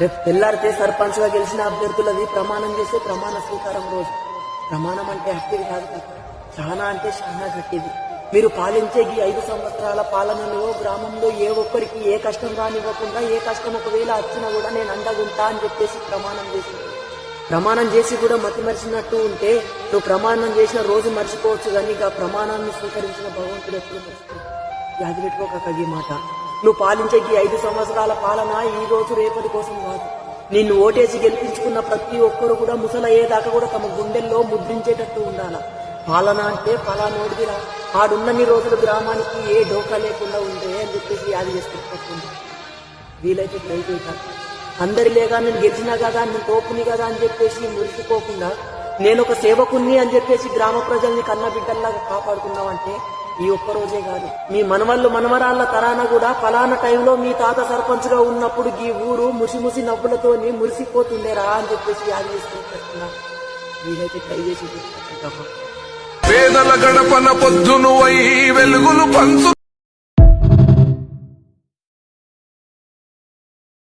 రేపు తెల్లారితే సర్పంచ్గా గెలిచిన అభ్యర్థులది ప్రమాణం చేస్తే ప్రమాణ స్వీకారం రోజు. ప్రమాణం అంటే అట్టిది కాదు చాలా అంటే చాలా గట్టిది. మీరు పాలించే ఈ ఐదు సంవత్సరాల పాలనలో గ్రామంలో ఏ ఒక్కరికి ఏ కష్టం రానివ్వకుండా ఏ కష్టం ఒకవేళ వచ్చినా కూడా నేను అండగుంటా అని చెప్పేసి ప్రమాణం చేసింది ప్రమాణం చేసి కూడా మతి మరిచినట్టు ఉంటే నువ్వు ప్రమాణం చేసిన రోజు మర్చిపోవచ్చు కానీ ఇక ప్రమాణాన్ని స్వీకరించిన భగవంతుడు ఎప్పుడు మర్చిపోడు. యాది పెట్టుకోక ఈ మాట నువ్వు పాలించే ఈ ఐదు సంవత్సరాల పాలన ఈ రోజు రేపటి కోసం కాదు. నిన్ను ఓటేసి గెలిపించుకున్న ప్రతి ఒక్కరు కూడా ముసలయ్యేదాకా కూడా తమ గుండెల్లో ముద్రించేటట్టు ఉండాల. పాలన అంటే పలానోడిదిరా. ఆడున్నన్ని రోజులు గ్రామానికి ఏ డోకా లేకుండా ఉండే అని చెప్పేసి అది చేసుకుంటుంది వీలైతే ట్రై చేశాను అందరి లేగా నేను గెలిచినా కదా నేను తోపుని కదా అని చెప్పేసి మురిసిపోకుండా నేను ఒక సేవకుణ్ణి అని చెప్పేసి గ్రామ ప్రజల్ని కన్న బిడ్డల్లాగా కాపాడుకున్నావంటే ఈ ఒక్క రోజే కాదు. మీ మనవళ్ళు మనవరాళ్ళ తరాన కూడా ఫలానా టైంలో మీ తాత సర్పంచ్గా ఉన్నప్పుడు ఈ ఊరు ముసి ముసి నవ్వులతోని మురిసిపోతుండేరా అని చెప్పేసి యాది చేసుకుంటున్నా వీలైతే ట్రై చేసి పేదల గడపన పొద్దును వై వెలుగులు పంచు